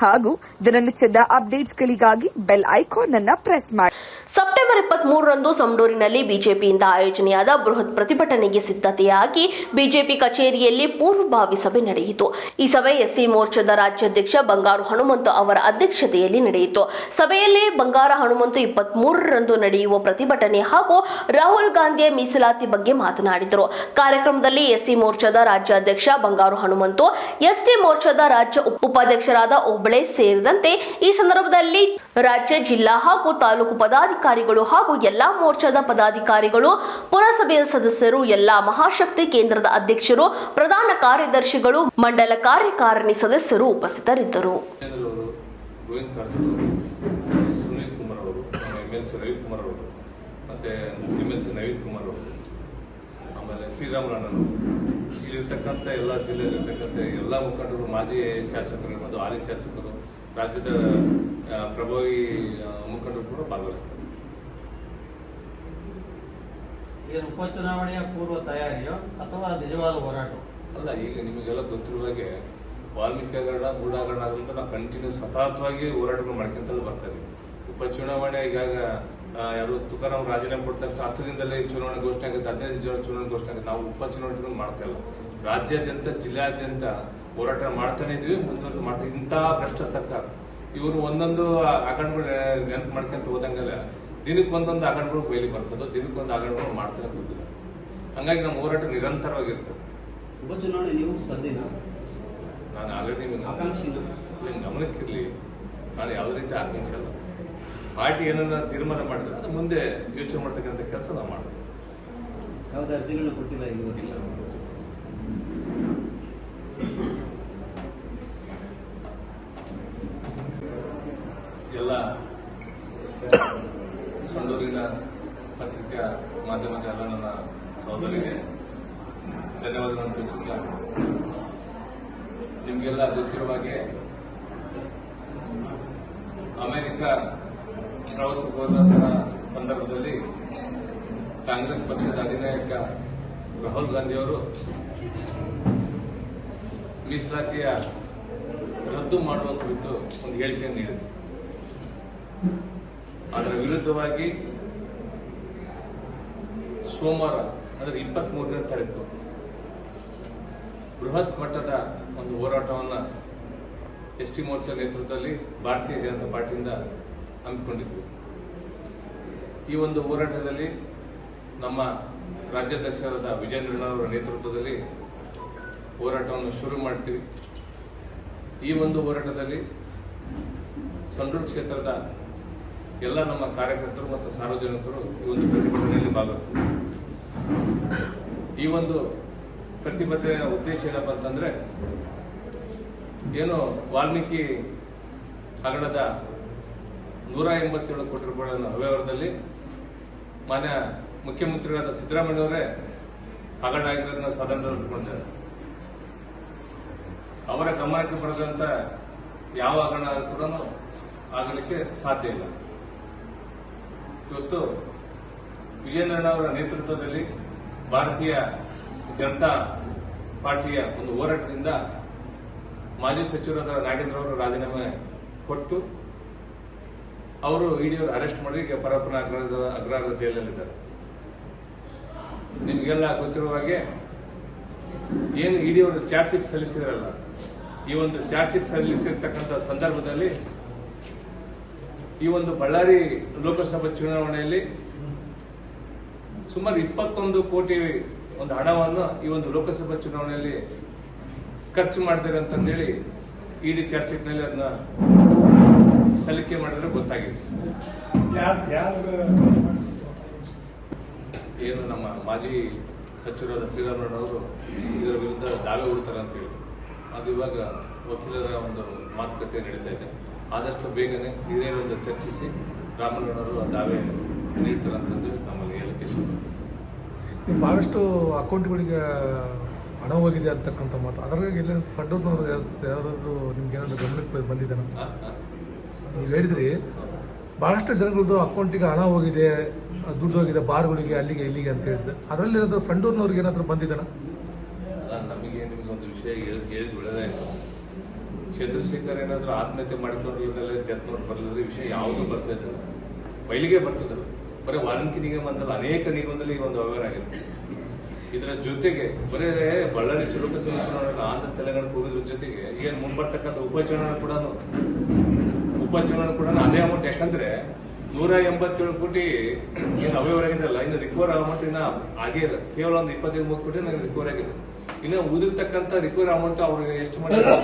ಹಾಗೂ ದಿನನಿತ್ಯದ ಅಪ್ಡೇಟ್ಸ್ಗಳಿಗಾಗಿ ಬೆಲ್ ಐಕಾನ್ ಅನ್ನ ಪ್ರೆಸ್ ಮಾಡಿ. ಸೆಪ್ಟೆಂಬರ್ ಇಪ್ಪತ್ತ್ ಮೂರರಂದು ಸಮಡೂರಿನಲ್ಲಿ ಬಿಜೆಪಿಯಿಂದ ಆಯೋಜನೆಯಾದ ಬೃಹತ್ ಪ್ರತಿಭಟನೆಗೆ ಸಿದ್ಧತೆಯಾಗಿ ಬಿಜೆಪಿ ಕಚೇರಿಯಲ್ಲಿ ಪೂರ್ವಭಾವಿ ಸಭೆ ನಡೆಯಿತು. ಈ ಸಭೆ ಎಸ್ಸಿ ಮೋರ್ಚಾದ ರಾಜ್ಯಾಧ್ಯಕ್ಷ ಬಂಗಾರು ಹನುಮಂತ ಅವರ ಅಧ್ಯಕ್ಷತೆಯಲ್ಲಿ ನಡೆಯಿತು. ಸಭೆಯಲ್ಲಿ ಬಂಗಾರ ಹನುಮಂತು ಇಪ್ಪತ್ತ್ ಮೂರರಂದು ನಡೆಯುವ ಪ್ರತಿಭಟನೆ ಹಾಗೂ ರಾಹುಲ್ ಗಾಂಧಿಯ ಮೀಸಲಾತಿ ಬಗ್ಗೆ ಮಾತನಾಡಿದರು. ಕಾರ್ಯಕ್ರಮದಲ್ಲಿ ಎಸ್ಸಿ ಮೋರ್ಚಾದ ರಾಜ್ಯಾಧ್ಯಕ್ಷ ಬಂಗಾರು ಹನುಮಂತು, ಎಸ್ಟಿ ಮೋರ್ಚಾದ ರಾಜ್ಯ ಉಪ- ಉಪಾಧ್ಯಕ್ಷರಾದ ಓಬಳೆ ಸೇರಿದಂತೆ ಈ ಸಂದರ್ಭದಲ್ಲಿ ರಾಜ್ಯ, ಜಿಲ್ಲಾ ಹಾಗೂ ತಾಲೂಕು ಪದಾಧಿಕಾರಿಗಳು ಹಾಗೂ ಎಲ್ಲಾ ಮೋರ್ಚಾದ ಪದಾಧಿಕಾರಿಗಳು ಪುರಸಭೆಯ ಸದಸ್ಯರು, ಎಲ್ಲಾ ಮಹಾಶಕ್ತಿ ಕೇಂದ್ರದ ಅಧ್ಯಕ್ಷರು, ಪ್ರಧಾನ ಕಾರ್ಯದರ್ಶಿಗಳು, ಮಂಡಲ ಕಾರ್ಯಕಾರಿಣಿ ಸದಸ್ಯರು ಉಪಸ್ಥಿತರಿದ್ದರು. ಸುನೀಲ್ ಕುಮಾರ್ ಅವರು ಎಂ ಎಲ್ ಸಿ ಅವರು, ಮತ್ತು M L C Naveen Kumar ಅವರು. ಆಮೇಲೆ ಶ್ರೀರಾಮುಲಣ್ಣನು ಇಲ್ಲಿರ್ತಕ್ಕಂಥ ಎಲ್ಲ ಜಿಲ್ಲೆಯಲ್ಲಿರ್ತಕ್ಕಂಥ ಎಲ್ಲ ಮುಖಂಡರು ಮಾಜಿ ಶಾಸಕರು ಮತ್ತು ಹಾಲಿ ಶಾಸಕರು ರಾಜ್ಯದ ಪ್ರಭಾವಿ ಮುಖಂಡರು ಕೂಡ ಭಾಗವಹಿಸ್ತಾರೆ. ಏನು ಉಪಚುನಾವಣೆಯ ಪೂರ್ವ ತಯಾರಿಯೋ ಅಥವಾ ನಿಜವಾದ ಹೋರಾಟ? ಅಲ್ಲ ಈಗ ನಿಮಗೆಲ್ಲ ಗೊತ್ತಿರುವ ಹಾಗೆ ವಾಲ್ಮೀಕಿ ಗೂಢಾಗರಣ ಗೂಢ ಅಂತ ನಾವು ಕಂಟಿನ್ಯೂ ಸತತವಾಗಿ ಹೋರಾಟಗಳು ಮಾಡ್ಕೊಂತಲೇ ಬರ್ತಾ ಇದೀವಿ. ಉಪಚುನಾವಣೆ ಈಗಾಗ ಯಾರು ತುಕಾರಾಮ್ ರಾಜೀನಾಮೆ ಕೊಡ್ತಕ್ಕ ಹತ್ತು ದಿನದಲ್ಲೇ ಚುನಾವಣೆ ಘೋಷಣೆ ಆಗುತ್ತೆ. ಹದಿನೈದು ಜನ ಚುನಾವಣೆ ಘೋಷಣೆ ಆಗುತ್ತೆ. ನಾವು ಉಪಚುನಾವಣೆಗಳು ಮಾಡ್ತಾ ಇಲ್ಲ. ರಾಜ್ಯಾದ್ಯಂತ ಜಿಲ್ಲಾದ್ಯಂತ ಹೋರಾಟ ಮಾಡ್ತಾನೆ ಇದೀವಿ. ಮುಂದುವರೆದು ಮಾಡ್ತೀವಿ ಇಂಥ ಭ್ರಷ್ಟ ಸರ್ಕಾರ. ಇವರು ಒಂದೊಂದು ಅಖಂಡಗಳು ನೆನಪು ಮಾಡ್ಕೊಂತ ಹೋದಂಗೆಲ್ಲ ದಿನಕ್ಕೆ ಒಂದೊಂದು ಅಖಂಡಗಳು ಬಯಲಿ ದಿನಕ್ಕೆ ಒಂದು ಅಖಂಡಗಳು ಮಾಡ್ತಾನೆ ಕೂತಿದೆ ಹಂಗಾಗಿ ನಮ್ಮ ಹೋರಾಟ ನಿರಂತರವಾಗಿರ್ತದೆ. ಉಪಚುನಾವಣೆ ನೀವು ಸ್ಪರ್ಧಿನ ನಾನು ಆಲ್ರೆಡಿ ನಿಮ್ಮ ಗಮನಕ್ಕಿರಲಿ ನಾನು ಯಾವುದೇ ರೀತಿ ಆಕಾಂಕ್ಷೆ ಅಲ್ಲ. ಪಾರ್ಟಿ ಏನನ್ನ ತೀರ್ಮಾನ ಮಾಡಿದ್ರೆ ಅದು ಮುಂದೆ ಯೋಚನೆ ಮಾಡ್ತಕ್ಕಂಥ ಕೆಲಸ ನಾವು ಮಾಡ್ತೀವಿ. ಯಾವುದೇ ಅರ್ಜಿಗಳನ್ನ ಕೊಟ್ಟಿಲ್ಲ ಇಲ್ಲ ಎಲ್ಲ ಸಂಡೂರಿನ ಪತ್ರಿಕಾ ಮಾಧ್ಯಮದ ಎಲ್ಲ ನನ್ನ ಸಹೋದರಿಗೆ ಧನ್ಯವಾದಗಳನ್ನು ತಿಳಿಸಿಲ್ಲ ನಿಮಗೆಲ್ಲ ಗೊತ್ತಿರುವ ಹಾಗೆ ಅಮೆರಿಕ ಪ್ರವಾಸಕ್ಕೆ ಹೋದಂತಹ ಸಂದರ್ಭದಲ್ಲಿ ಕಾಂಗ್ರೆಸ್ ಪಕ್ಷದ ಅಧಿನಾಯಕ ರಾಹುಲ್ ಗಾಂಧಿಯವರು ಮೀಸಲಾತಿಯ ರದ್ದು ಮಾಡುವ ಕುರಿತು ಒಂದು ಹೇಳಿಕೆಯನ್ನು ನೀಡಿದರು. ಅದರ ವಿರುದ್ಧವಾಗಿ ಸೋಮವಾರ, ಅಂದರೆ ಇಪ್ಪತ್ತ್ ಮೂರನೇ ತಾರೀಕು, ಬೃಹತ್ ಮಟ್ಟದ ಒಂದು ಹೋರಾಟವನ್ನು ಎಸ್ ಟಿ ಮೋರ್ಚಾ ನೇತೃತ್ವದಲ್ಲಿ ಭಾರತೀಯ ಜನತಾ ಪಾರ್ಟಿಯಿಂದ ಹಮ್ಮಿಕೊಂಡಿದ್ವಿ. ಈ ಒಂದು ಹೋರಾಟದಲ್ಲಿ ನಮ್ಮ ರಾಜ್ಯಾಧ್ಯಕ್ಷರಾದ ವಿಜಯ ಅವರ ನೇತೃತ್ವದಲ್ಲಿ ಹೋರಾಟವನ್ನು ಶುರು ಮಾಡ್ತೀವಿ. ಈ ಒಂದು ಹೋರಾಟದಲ್ಲಿ ಸಂಡೂರು ಕ್ಷೇತ್ರದ ಎಲ್ಲ ನಮ್ಮ ಕಾರ್ಯಕರ್ತರು ಮತ್ತು ಸಾರ್ವಜನಿಕರು ಈ ಒಂದು ಪ್ರತಿಭಟನೆಯಲ್ಲಿ ಭಾಗವಹಿಸ್ತಾರೆ. ಈ ಒಂದು ಪ್ರತಿಭಟನೆಯ ಉದ್ದೇಶ ಏನಪ್ಪ ಅಂತಂದರೆ ಏನು ವಾಲ್ಮೀಕಿ ಹಗರಣದ ನೂರ ಎಂಬತ್ತೇಳು ಕೋಟಿ ರೂಪಾಯಿಗಳನ್ನು ಅವ್ಯವಹಾರದಲ್ಲಿ ಮಾನ್ಯ ಮುಖ್ಯಮಂತ್ರಿಗಳಾದ ಸಿದ್ದರಾಮಯ್ಯವರೇ ಹಗರಣ ಆಗಿರೋದನ್ನ ಸದನದಲ್ಲಿ ಇಟ್ಕೊಂಡಿದ್ದಾರೆ ಅವರ ಗಮನಕ್ಕೆ ಬರೆದಂತ ಯಾವ ಹಗರಣ ಕೂಡ ಆಗಲಿಕ್ಕೆ ಸಾಧ್ಯ ಇಲ್ಲ. ಇವತ್ತು ವಿಜಯನಾರಾಯಣ ಅವರ ನೇತೃತ್ವದಲ್ಲಿ ಭಾರತೀಯ ಜನತಾ ಪಾರ್ಟಿಯ ಒಂದು ಹೋರಾಟದಿಂದ ಮಾಜಿ ಸಚಿವರಾದ ನಾಗೇಂದ್ರ ಅವರು ರಾಜೀನಾಮೆ ಕೊಟ್ಟು ಅವರು ಇಡಿಯವರು ಅರೆಸ್ಟ್ ಮಾಡಿ ಈಗ ಪರಪ್ಪನ ಅಗ್ರ ಅಗ್ರಹಾರ ಜೈಲಲ್ಲಿದ್ದಾರೆ. ನಿಮಗೆಲ್ಲ ಗೊತ್ತಿರುವ ಹಾಗೆ ಏನು ಇಡಿಯವರು ಚಾರ್ಜ್ ಶೀಟ್ ಸಲ್ಲಿಸಿದ್ರಲ್ಲ, ಈ ಒಂದು ಚಾರ್ಜ್ ಶೀಟ್ ಸಲ್ಲಿಸಿರ್ತಕ್ಕಂಥ ಸಂದರ್ಭದಲ್ಲಿ ಈ ಒಂದು ಬಳ್ಳಾರಿ ಲೋಕಸಭಾ ಚುನಾವಣೆಯಲ್ಲಿ ಸುಮಾರು ಇಪ್ಪತ್ತೊಂದು ಕೋಟಿ ಒಂದು ಹಣವನ್ನು ಈ ಒಂದು ಲೋಕಸಭಾ ಚುನಾವಣೆಯಲ್ಲಿ ಖರ್ಚು ಮಾಡ್ತೀರಂತಂದೇಳಿ ಇಡಿ ಚಾರ್ಜ್ ಶೀಟ್ನಲ್ಲಿ ಅದನ್ನ ಸಲ್ಲಿಕೆ ಮಾಡಿದ್ರೆ ಗೊತ್ತಾಗಿದೆ. ಏನು ನಮ್ಮ ಮಾಜಿ ಸಚಿವರಾದ ಶ್ರೀರಾಮಣ್ಣ ಅವರು ಇದರ ವಿರುದ್ಧ ದಾವೆ ಹೂಡ್ತಾರೆ ಅಂತ ಹೇಳಿದ್ರು. ಅದು ಇವಾಗ ವಕೀಲರ ಒಂದು ಮಾತುಕತೆ ನಡೀತಾ ಇದೆ. ಆದಷ್ಟು ಬೇಗನೆ ಇದೇ ಒಂದು ಚರ್ಚಿಸಿ ರಾಮಣ್ಣನವರು ಆ ದಾವೆ ನಡೆಯುತ್ತಾರೆ ಅಂತಂದು ತಮ್ಮಲ್ಲಿ ಹೇಳಕ್ಕೆ ಬಹಳಷ್ಟು ಭಾಳಷ್ಟು ಅಕೌಂಟ್ಗಳಿಗೆ ಹಣ ಹೋಗಿದೆ ಅಂತಕ್ಕಂಥ ಮಾತು. ಅದರಾಗ ಇಲ್ಲ ಸಡ್ಡೂರ್ನವರು ಯಾರಾದರೂ ನಿಮ್ಗೆ ಏನಾದರೂ ಗಮನಕ್ಕೆ ಬಂದಿದೆ. ನೀವು ಹೇಳಿದ್ರಿ ಭಾಳಷ್ಟು ಜನಗಳದ್ದು ಅಕೌಂಟಿಗೆ ಹಣ ಹೋಗಿದೆ, ದುಡ್ಡು ಹೋಗಿದೆ, ಬಾರ್ಗಳಿಗೆ, ಅಲ್ಲಿಗೆ ಇಲ್ಲಿಗೆ ಅಂತ ಹೇಳಿದ್ರೆ. ಅದರಲ್ಲಿ ಏನಾದ್ರು ಸಂಡೂರ್ನವ್ರಿಗೆ ಏನಾದರೂ ಬಂದಿದ್ದಾನ ನಮಗೆ ನಿಮಗೆ ಒಂದು ವಿಷಯ ಹೇಳಿ ಚಂದ್ರಶೇಖರ್ ಏನಾದರೂ ಆತ್ಮಹತ್ಯೆ ಮಾಡಿಕೊಂಡಿರೋದಲ್ಲ ಡೆತ್ ನೋಟ್ ಬರಲಿದ್ರೆ ವಿಷಯ ಯಾವುದು ಬರ್ತಾ ಇದ್ದಾರೆ ಬಯಲಿಗೆ ಬರ್ತಿದ್ರು ಬರೀ ವಾಲ್ಮೀಕಿ ನಿಗಮದಲ್ಲಿ ಅನೇಕ ನಿಗಮದಲ್ಲಿ ಈ ಒಂದು ವ್ಯವಹಾರ ಆಗಿದೆ. ಇದರ ಜೊತೆಗೆ, ಬರೀ ಬಳ್ಳಾರಿ ಚುರುಕು ಆಂಧ್ರ ತೆಲಂಗಾಣ ಹೋಗೋದ್ರ ಜೊತೆಗೆ, ಏನು ಮುಂಬರ್ತಕ್ಕಂಥ ಉಪಚುನಾವಣೆ ಕೂಡ ಉಪಚುನಾವಣೆ ಕೂಡ ಅದೇ ಅಮೌಂಟ್ ಯಾಕಂದ್ರೆ ನೂರ ಎಂಬತ್ತೇಳು ಕೋಟಿ ಏನು ಅವ್ಯವಹಾರ ಆಗಿದೆಲ್ಲ ಇನ್ನು ರಿಕವರ್ ಅಮೌಂಟ್ ಇನ್ನ ಆಗೇ ಇಲ್ಲ. ಕೇವಲ ಒಂದು ಇಪ್ಪತ್ತೈದು, ಮೂವತ್ತು ಕೋಟಿ ನನಗೆ ರಿಕವರ್ ಆಗಿದೆ. ಇನ್ನು ಉದಿರ್ತಕ್ಕಂಥ ರಿಕವರಿ ಅಮೌಂಟ್ ಅವ್ರಿಗೆ ಎಷ್ಟು ಮಾಡಿದ್ದಾರೆ?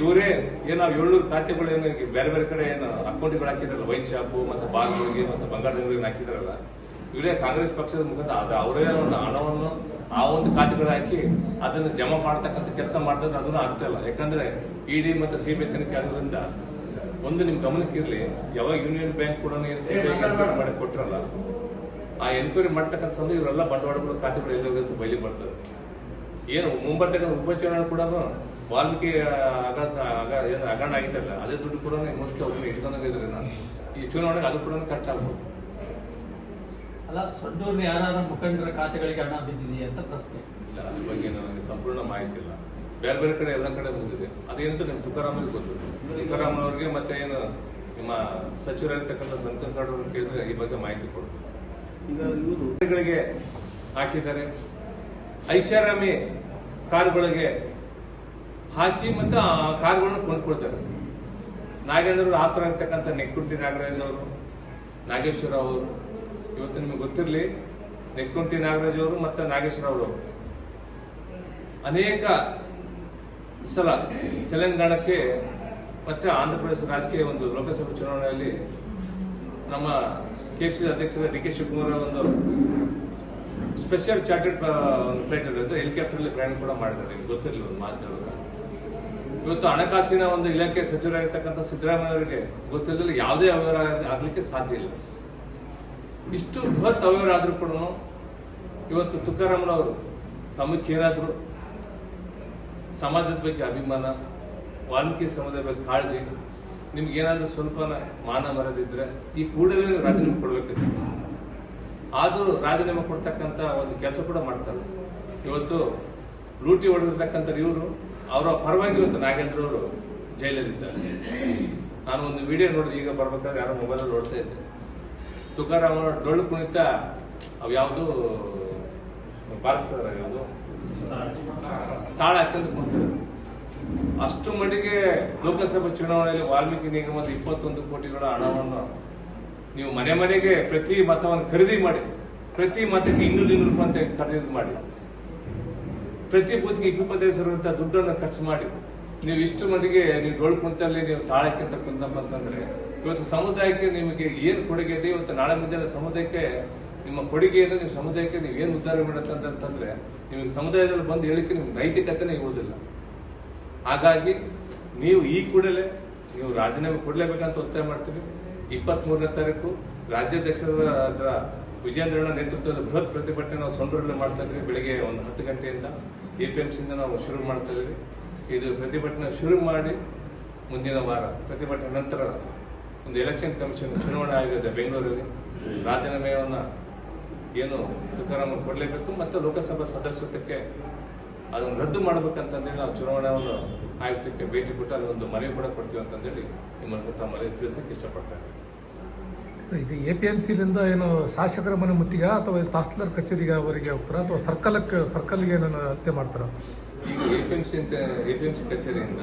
ಇವರೇ ಏನೋ ಏಳ್ನೂರು ಖಾತೆಗಳು ಏನು ಬೇರೆ ಬೇರೆ ಕಡೆ ಏನು ಅಕೌಂಟ್ಗಳು ಹಾಕಿದಾರಲ್ಲ, ವೈನ್ ಶಾಪು ಮತ್ತು ಬಾರ್ಗಳಿಗೆ ಮತ್ತು ಬಂಗಾರಗಳಿಗೆ ಹಾಕಿದ್ರಲ್ಲ, ಇವರೇ ಕಾಂಗ್ರೆಸ್ ಪಕ್ಷದ ಮುಖಾಂತರ ಅದು ಅವರೇ ಒಂದು ಹಣವನ್ನು ಆ ಒಂದು ಖಾತೆಗಳು ಹಾಕಿ ಅದನ್ನು ಜಮಾ ಮಾಡ್ತಕ್ಕಂಥ ಕೆಲಸ ಮಾಡಿದ್ರೆ ಅದನ್ನು ಆಗ್ತಾ ಇಲ್ಲ. ಯಾಕಂದ್ರೆ ಇಡಿ ಮತ್ತು ಸಿಬಿಐ ತನಿಖೆ ಆಗೋದ್ರಿಂದ ಒಂದು ನಿಮ್ ಇರಲಿ ಯಾವಾಗ ಯೂನಿಯನ್ ಬ್ಯಾಂಕ್ ಕೂಡ ಮಾಡಿ ಕೊಟ್ರಲ್ಲ ಆ ಎನ್ಕ್ವೈರಿ ಮಾಡ್ತಕ್ಕಂಥ ಸಮಯ ಇವರೆಲ್ಲ ಬಂಡವಾಳಗಳು ಖಾತೆಗಳು ಅಂತ ಬಯಲಿ ಬರ್ತದೆ. ಏನು ಮುಂಬರ್ತಕ್ಕಂಥ ಉಪಚುನಾವಣೆ ಕೂಡ ವಾಲ್ಮೀಕಿ ಅಗಾಧ ಅಗ- ಏನು ಅಗಾಣ ಆಗಿದ್ದಲ್ಲ ಅದೇ ದುಡ್ಡು ಕೂಡ ಮೋಸ್ಟ್ಲಿ ಅವ್ರನ್ನ ಇದ್ರೆ ನಾನು. ಈ ಚುನಾವಣೆಗೆ ಅದು ಕೂಡ ಖರ್ಚಾಗ್ಬೋದು. ಅಲ್ಲ ಸೊಂಡೂರಿನ ಯಾರ ಮುಖಂಡರ ಖಾತೆಗಳಿಗೆ ಹಣ ಬಿದ್ದಿದೆಯಾ ಅಂತ ಪ್ರಶ್ನೆ. ಇಲ್ಲ ಅದ್ರ ಬಗ್ಗೆ ನನಗೆ ಸಂಪೂರ್ಣ ಮಾಹಿತಿ ಇಲ್ಲ. ಬೇರೆ ಬೇರೆ ಕಡೆ ಎಲ್ಲ ಕಡೆ ಬಂದಿದೆ. ಅದೇನಂತ ನಿಮ್ ತುಕಾರಾಮರಿಗೆ ಗೊತ್ತು. ತುಕಾರಾಮ್ ಅವ್ರಿಗೆ ಮತ್ತೆ ಏನು ನಿಮ್ಮ ಸಚಿವರಾಗಿರ್ತಕ್ಕಂಥ ಸಂತೋಷ್ ಗೌಡ್ ಅವ್ರಿಗೆ ಕೇಳಿದ್ರೆ ಈ ಬಗ್ಗೆ ಮಾಹಿತಿ ಕೊಡ್ತಾರೆ ಈಗ ಇವರು ಹಾಕಿದ್ದಾರೆ. ಐಷಾರಾಮಿ ಕಾರುಗಳಿಗೆ ಹಾಕಿ ಮತ್ತೆ ಆ ಕಾರುಗಳನ್ನು ಕೊಂಡ್ಕೊಳ್ತಾರೆ. ನಾಗೇಂದ್ರ ಆತರ ಇರ್ತಕ್ಕಂಥ ನೆಕ್ಕುಂಟಿ ನಾಗರಾಜ್ ಅವರು, ನಾಗೇಶ್ವರ ಅವರು, ಇವತ್ತು ನಿಮಗೆ ಗೊತ್ತಿರಲಿ, ನೆಕ್ಕುಂಟಿ ನಾಗರಾಜ್ ಅವರು ಮತ್ತೆ ನಾಗೇಶ್ವರ ಅವರು. ಅನೇಕ ಸಲ ತೆಲಂಗಾಣಕ್ಕೆ ಮತ್ತೆ ಆಂಧ್ರ ಪ್ರದೇಶ ರಾಜಕೀಯ ಒಂದು ಲೋಕಸಭೆ ಚುನಾವಣೆಯಲ್ಲಿ ನಮ್ಮ ಕೆಪಿಸಿ ಅಧ್ಯಕ್ಷರ ಡಿ ಕೆ ಶಿವಕುಮಾರ್ ಒಂದು ಸ್ಪೆಷಲ್ ಚಾರ್ಟೆಡ್ ಫ್ಲೈಟ್ ಅಂದ್ರೆ ಹೆಲಿಕಾಪ್ಟರ್ ಪ್ರಯಾಣ ಕೂಡ ಮಾಡಿದ್ದಾರೆ. ಗೊತ್ತಿರಲಿಲ್ಲ ಒಂದು ಮಾತು ಇವತ್ತು ಹಣಕಾಸಿನ ಒಂದು ಇಲಾಖೆ ಸಚಿವರಾಗಿರ್ತಕ್ಕಂಥ ಸಿದ್ದರಾಮಯ್ಯ ಅವರಿಗೆ ಗೊತ್ತಿಲ್ಲದಲ್ಲಿ ಯಾವುದೇ ಅವ್ಯವಹಾರ ಆಗಲಿಕ್ಕೆ ಸಾಧ್ಯ ಇಲ್ಲ. ಇಷ್ಟು ಬೃಹತ್ ಅವ್ಯವಹಾರ ಆದರೂ ಕೂಡ ಇವತ್ತು ತುಕಾರಾಮನವರು ತಮಗೇನಾದ್ರೂ ಸಮಾಜದ ಬಗ್ಗೆ ಅಭಿಮಾನ, ವಾಲ್ಮೀಕಿ ಸಮುದಾಯದ ಬಗ್ಗೆ ಕಾಳಜಿ ನಿಮ್ಗೆ ಏನಾದರೂ ಸ್ವಲ್ಪ ಮಾನ ಮರದಿದ್ರೆ ಈ ಕೂಡಲೇ ರಾಜೀನಾಮೆ ಕೊಡಬೇಕಿತ್ತು. ಆದರೂ ರಾಜೀನಾಮೆ ಕೊಡ್ತಕ್ಕಂಥ ಒಂದು ಕೆಲಸ ಕೂಡ ಮಾಡ್ತಾರೆ. ಇವತ್ತು ಲೂಟಿ ಹೊಡೆದಿರ್ತಕ್ಕಂಥ ಇವರು, ಅವರ ಪರವಾಗಿ ಇವತ್ತು ನಾಗೇಂದ್ರ ಅವರು ಜೈಲಲ್ಲಿದ್ದಾರೆ. ನಾನು ಒಂದು ವಿಡಿಯೋ ನೋಡಿದೆ, ಈಗ ಬರ್ಬೇಕಾದ್ರೆ ಯಾರೋ ಮೊಬೈಲ್ ನೋಡ್ತಾ ಇದ್ದೆ. ತುಕಾರಾಮ್ ಡೊಳ್ಳು ಕುಣಿತ ಅವು ಯಾವುದು ಬಾರಿಸ್ತಾರೆ ಯಾವುದು. ತಾಳ ಹಾಕೊಂಡು ಕೊಡ್ತಾರೆ ಅಷ್ಟು ಮಟ್ಟಿಗೆ ಲೋಕಸಭಾ ಚುನಾವಣೆಯಲ್ಲಿ ವಾಲ್ಮೀಕಿ ನಿಗಮದ ಇಪ್ಪತ್ತೊಂದು ಕೋಟಿಗಳ ಹಣವನ್ನು ನೀವು ಮನೆ ಮನೆಗೆ ಪ್ರತಿ ಮತವನ್ನು ಖರೀದಿ ಮಾಡಿ, ಪ್ರತಿ ಮತಕ್ಕೆ ಇನ್ನೂರು ಇನ್ನೂರು ರೂಪಾಯಿ ಖರೀದಿ ಮಾಡಿ, ಪ್ರತಿ ಬೂತ್ಗೆ ಇಪ್ಪತ್ತೈದು ಸಾವಿರ ದುಡ್ಡನ್ನು ಖರ್ಚು ಮಾಡಿ, ನೀವು ಇಷ್ಟು ಮಟ್ಟಿಗೆ ನೀವು ಡೋಳ್ ಕುಂತಲ್ಲಿ ನೀವು ತಾಳಕ್ಕಿಂತ ತಕ್ಕಂತಂದ್ರೆ ಇವತ್ತು ಸಮುದಾಯಕ್ಕೆ ನಿಮಗೆ ಏನು ಕೊಡುಗೆ ಇದೆ? ಇವತ್ತು ನಾಳೆ ಮುಂದೆ ಸಮುದಾಯಕ್ಕೆ ನಿಮ್ಮ ಕೊಡುಗೆಯನ್ನು ನೀವು ಸಮುದಾಯಕ್ಕೆ ನೀವು ಏನು ಉದ್ಧಾರ ಮಾಡುತ್ತಂತಂದ್ರೆ ನಿಮಗೆ ಸಮುದಾಯದಲ್ಲಿ ಬಂದು ಹೇಳಕ್ಕೆ ನಿಮ್ಗೆ ನೈತಿಕತೆನೇ ಇರುವುದಿಲ್ಲ. ಹಾಗಾಗಿ ನೀವು ಈ ಕೂಡಲೇ, ನೀವು ರಾಜೀನಾಮೆ ಕೊಡಲೇಬೇಕಂತ ಒತ್ತಾಯ ಮಾಡ್ತೀವಿ. ಇಪ್ಪತ್ತ್ ಮೂರನೇ ತಾರೀಕು ರಾಜ್ಯಾಧ್ಯಕ್ಷರ ಹತ್ರ ವಿಜೇಂದ್ರಣ್ಣ ನೇತೃತ್ವದಲ್ಲಿ ಬೃಹತ್ ಪ್ರತಿಭಟನೆ ನಾವು ಸೊಂಡೂರಲ್ಲಿ ಮಾಡ್ತಾ ಇದ್ವಿ ಬೆಳಿಗ್ಗೆ ಒಂದು ಹತ್ತು ಗಂಟೆಯಿಂದ. ಎ ಪಿ ಎಂ ಸಿಯಿಂದ ನಾವು ಶುರು ಮಾಡ್ತಾ ಇದ್ವಿ. ಇದು ಪ್ರತಿಭಟನೆ ಶುರು ಮಾಡಿ ಮುಂದಿನ ವಾರ, ಪ್ರತಿಭಟನೆ ನಂತರ ಒಂದು ಎಲೆಕ್ಷನ್ ಕಮಿಷನ್ ಚುನಾವಣೆ ಆಯೋಗದ ಬೆಂಗಳೂರಲ್ಲಿ. ರಾಜೀನಾಮೆಯನ್ನ ಏನು ತುಕಾರಾಮ್ ಕೊಡಲೇಬೇಕು ಮತ್ತು ಲೋಕಸಭಾ ಸದಸ್ಯತ್ವಕ್ಕೆ ಅದನ್ನು ರದ್ದು ಮಾಡಬೇಕಂತಂದೇಳಿ ನಾವು ಚುನಾವಣೆಯನ್ನು ಆಯುಕ್ತಕ್ಕೆ ಭೇಟಿ ಕೊಟ್ಟು ಒಂದು ಮನವಿ ಕೂಡ ಕೊಡ್ತೀವಿ ಅಂತಂದೇಳಿ ನಿಮ್ಮನ್ನು ತಮ್ಮಲ್ಲಿ ತಿಳಿಸಕ್ಕೆ ಇಷ್ಟಪಡ್ತಾ ಇದ್ದೀನಿ. ಇದು ಎ ಪಿ ಎಂ ಸಿಲಿಂದ ಏನು ಶಾಸಕರ ಮನೆ ಮುತ್ತಿಗೆ ಅಥವಾ ತಹಸೀಲ್ದಾರ್ ಕಚೇರಿಗೆ ಅವರಿಗೆ ಹೋಗ್ತಾರ ಅಥವಾ ಸರ್ಕಲಕ್ಕೆ ಸರ್ಕಲ್ಗೆ ಏನನ್ನ ಹತ್ಯೆ ಮಾಡ್ತಾರ? ಈಗ ಎ ಪಿ ಎಂ ಸಿ ಅಂತ ಎ ಪಿ ಎಂ ಸಿ ಕಚೇರಿಯಿಂದ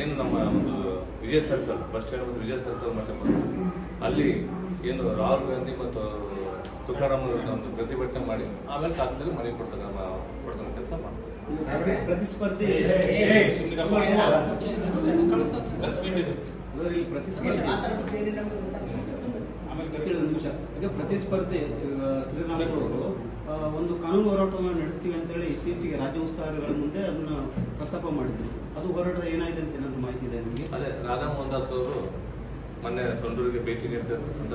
ಏನು ನಮ್ಮ ಒಂದು ವಿಜಯ ಸರ್ಕಲ್ ಬಸ್ ಸ್ಟ್ಯಾಂಡ್ ಮತ್ತು ವಿಜಯ ಸರ್ಕಲ್ ಮಟ್ಟ ಅಲ್ಲಿ ಏನು ರಾಹುಲ್ ಗಾಂಧಿ ಮತ್ತು ತುಕಾರಾಮ್ ಅವ್ರದ್ದು ಒಂದು ಪ್ರತಿಭಟನೆ ಮಾಡಿ ಆಮೇಲೆ ಕಾಲದಲ್ಲಿ ಮನೆ ಕೊಡ್ತಾರೆ ಕೊಡ್ತಾನೆ ಕೆಲಸ ಮಾಡ್ತಾರೆ. ಪ್ರತಿ- ಪ್ರತಿಸ್ಪರ್ಧಿ. ಇಲ್ಲಿ ಪ್ರತಿಸ್ಪರ್ಧಿ. ಕೇಳಿ ಒಂದು ಕಾನೂನು ಹೋರಾಟವನ್ನು ನಡೆಸ್ತೀವಿ ಅಂತೇಳಿ ಇತ್ತೀಚೆಗೆ ರಾಜ್ಯ ಉಸ್ತುವಾರಿಗಳ ಮುಂದೆ ಅದನ್ನ ಪ್ರಸ್ತಾಪ ಮಾಡಿದ್ರು. ಅದು ಹೋರಾಟ ಏನಾಗಿದೆ ಅಂತ ಏನಾದ್ರು ಮಾಹಿತಿ ಇದೆ ನಿಮಗೆ? ಅದೇ ರಾಧಾ ಮೋಹನ್ ದಾಸ್ ಅವರು ಮೊನ್ನೆ ಸೊಂಡೂರಿಗೆ ಭೇಟಿ ನೀಡಿದ ಸಂದರ್ಭ.